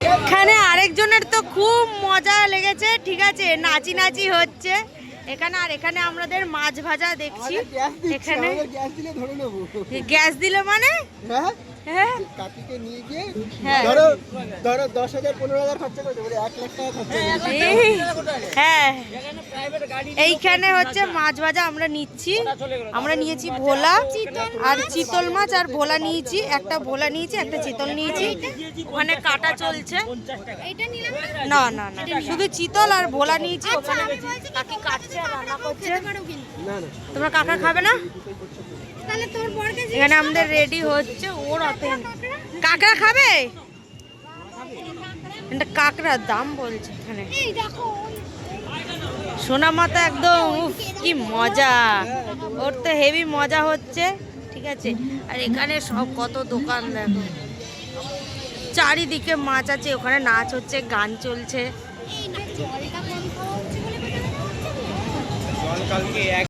এখানে আরেকজনের তো খুব মজা লেগেছে ঠিক আছে? নাচি নাচি হচ্ছে। এখানে আর এখানে আমাদের মাছ ভাজা দেখছি। এখানে গ্যাস দিলে মানে? হ্যাঁ? হ্যাঁ। কাকিকে নিয়ে গিয়ে হ্যাঁ। ধরো ধরো দশ হাজার পনেরো হাজার খরচা করতে পারে এক লাখ টাকা খরচা হ্যাঁ। এইখানে হচ্ছে মাছ ভাজা আমরা নিচ্ছি। আমরা নিয়েছি ভোলা আর চিতল মাছ আর ভোলা নিয়েছি একটা ভোলা নিয়েছি একটা চিতল নিয়েছি। ওখানে কাটা চলছে। না না না। শুধু চিতল আর ভোলা নিয়েছি ওখানে কাকি কাটছে আর রান্না করছে না না। তোমরা কাকা খাবে না? এখানে আমাদের রেডি হচ্ছে ওর কাকড়া খাবে? এটা কাকড়ার দাম বলছে এখানে। সোনা মাথা একদম উফ কি মজা। ওর তো হেভি মজা হচ্ছে ঠিক আছে? আর এখানে সব কত দোকান দেখো। চারিদিকে মাছ আছে ওখানে নাচ হচ্ছে গান চলছে।